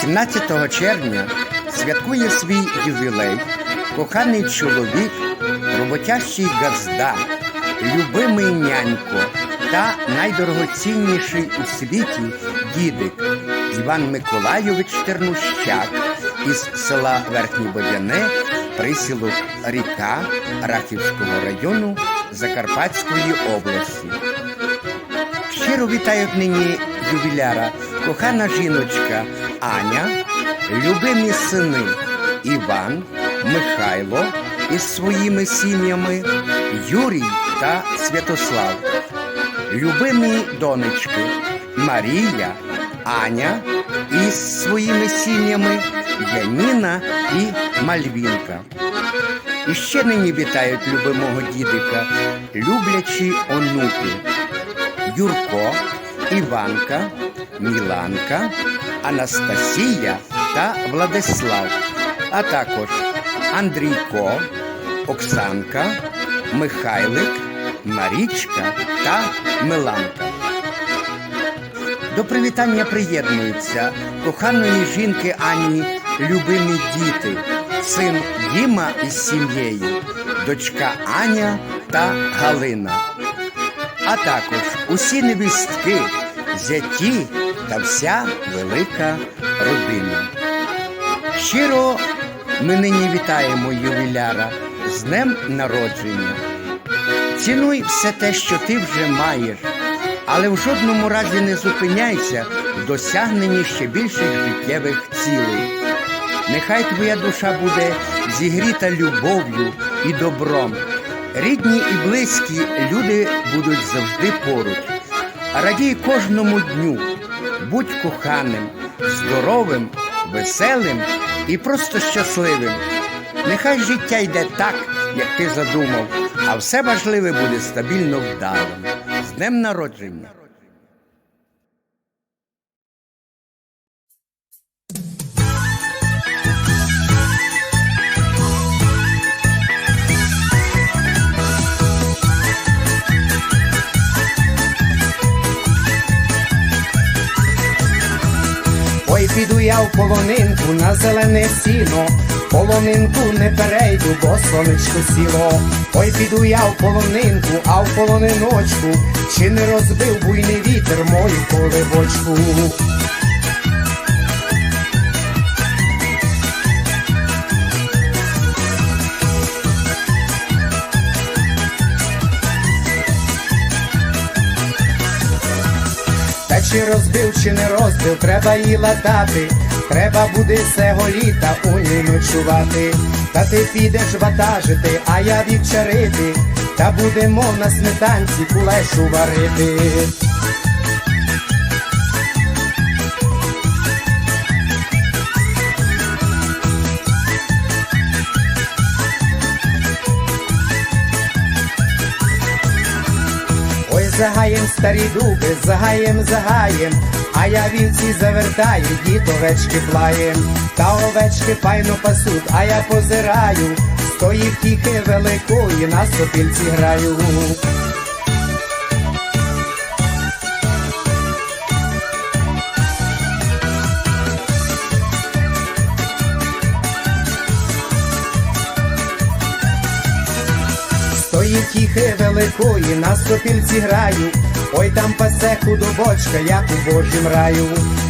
17 червня святкує свій ювілей коханий чоловік, роботящий газда, любимий нянько та найдорогоцінніший у світі дідик Іван Миколайович Тернущак із села Верхнє Бодяне, присілок Ріка Рахівського району Закарпатської області. Щиро вітають нині ювіляра, кохана жіночка Аня, любимі сини Іван, Михайло із своїми сім'ями, Юрій та Святослав, любимі донечки Марія, Аня із своїми сім'ями, Яніна і Мальвінка. І ще нині вітають любимого дідика, люблячі онуки. Юрко, Іванка, Міланка, Анастасія та Владислав, а також Андрійко, Оксанка, Михайлик, Марічка та Миланка. До привітання приєднуються коханої жінки Ані любимі діти, син Діма із сім'єю, дочка Аня та Галина а також усі невістки, зяті та вся велика родина. Щиро ми нині вітаємо ювіляра з днем народження. Цінуй все те, що ти вже маєш, але в жодному разі не зупиняйся в досягненні ще більших життєвих цілей. Нехай твоя душа буде зігріта любов'ю і добром. Рідні і близькі люди будуть завжди поруч. Радій кожному дню, будь коханим, здоровим, веселим і просто щасливим. Нехай життя йде так, як ти задумав, а все важливе буде стабільно вдалим. З днем народження! Піду я в полонинку на зелене сіно, полонинку не перейду, бо сонечко сіло. Ой, піду я в полонинку, а в полониночку, чи не розбив буйний вітер мою поливочку. Чи розбив, чи не розбив, треба їй латати, треба буде все літа у ній ночувати. Та ти підеш ватажити, а я вівчарити, та будемо на сметанці кулешу варити. Загаєм старі дуби, загаєм, загаєм, а я вівці завертаю, дід овечки плаєм, та овечки файно пасуть, а я позираю, стої тої втіхи великої на сопільці граю. З тої тіхи великої на сопільці граю, ой там пасе худобочка, як у Божім раю.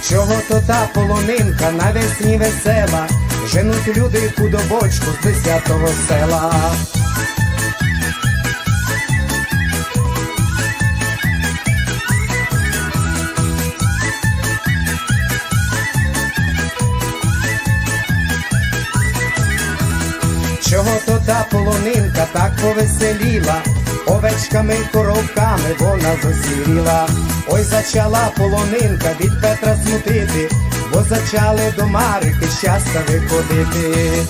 Чого то та полонинка навесні весела, женуть люди худобочку з десятого села. Чого то та полонинка так повеселіла, овечками й коровками вона засіріла. Ой, зачала полонинка від Петра смутити, бо зачали до Марики щастя виходити.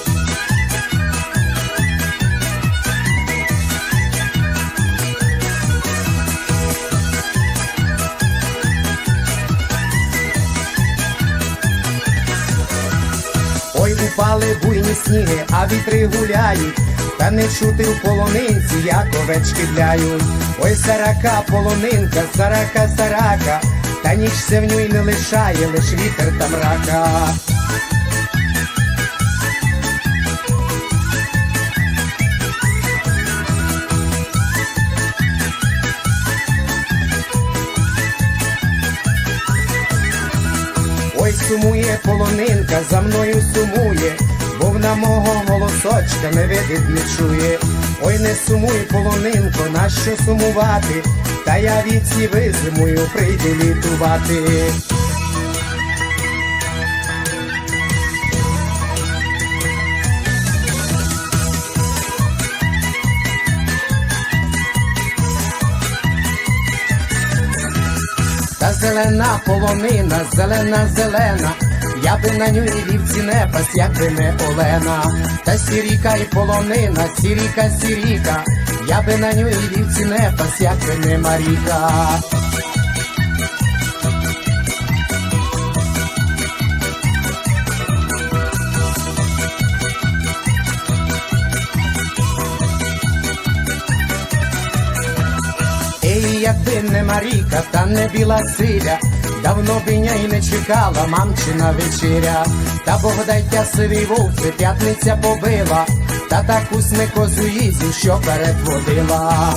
Упали буйні сніги, а вітри гуляють, та не чути в полонинці, як овечки бляють. Ой, сарака, полонинка, сарака, сарака, та ніч севню й не лишає, лиш вітер та мрака. Сумує полонинка, за мною сумує, бо вона мого голосочка не видить, не чує. Ой, не сумуй, полонинко, нащо сумувати? Та я від визимую, прийду літувати. Зелена полонина, зелена, зелена, я би на ню і вівці не пас, як би не Олена. Та сіріка і полонина, сіріка, сіріка, я би на ню і вівці не пас, якби не Маріка. Якби не Маріка, та не біла силя, давно б я й не чекала мамчина вечеря. Та богдайтя сивій вовці, п'ятниця побила, та таку сме козу їздю, що передводила.